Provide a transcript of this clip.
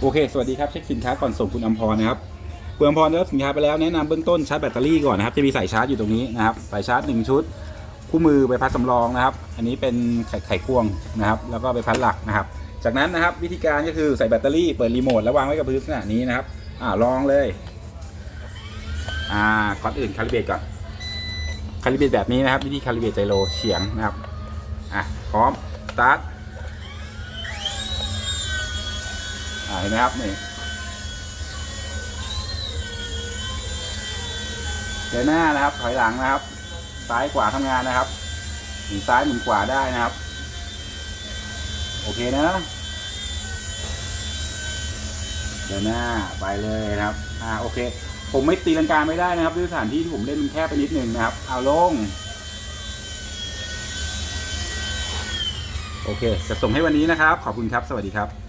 โอเค สวัสดีครับ เช็คสินค้าก่อนส่งคุณอมพรนะครับ คุณอมพรได้รับสินค้าไปแล้วแนะนำเบื้องต้นชาร์จแบตเตอรี่ก่อนนะครับ จะมีสายชาร์จอยู่ตรงนี้นะครับ สายชาร์จหนึ่งชุด คู่มือใบพัดสำรองนะครับ อันนี้เป็นไข่ไข่ควงนะครับ แล้วก็ใบพัดหลักนะครับ จากนั้นนะครับวิธีการก็คือใส่แบตเตอรี่เปิดรีโมทแล้ววางไว้กับพื้นขนาดนี้นะครับ อ่าลองเลย อ่าก่อนอื่นคาลิเบตก่อน คาลิเบตแบบนี้นะครับ วิธีคาลิเบตไจโรเฉียงนะครับ อะพร้อมสตาร์ท เห็นไหมครับนี่เดินหน้านะครับ ถอยหลังนะครับ ซ้ายขวาทำงานนะครับหมุนซ้ายหมุนขวาได้นะครับ โอเคนะ เดินหน้าไปเลยนะครับ อ่าโอเค ผมไม่ตีลังกาไม่ได้นะครับด้วยสถานที่ที่ผมเล่นมันแคบไปนิดนึงนะครับ เอาลง โอเคจะส่งให้วันนี้นะครับ ขอบคุณครับ สวัสดีครับ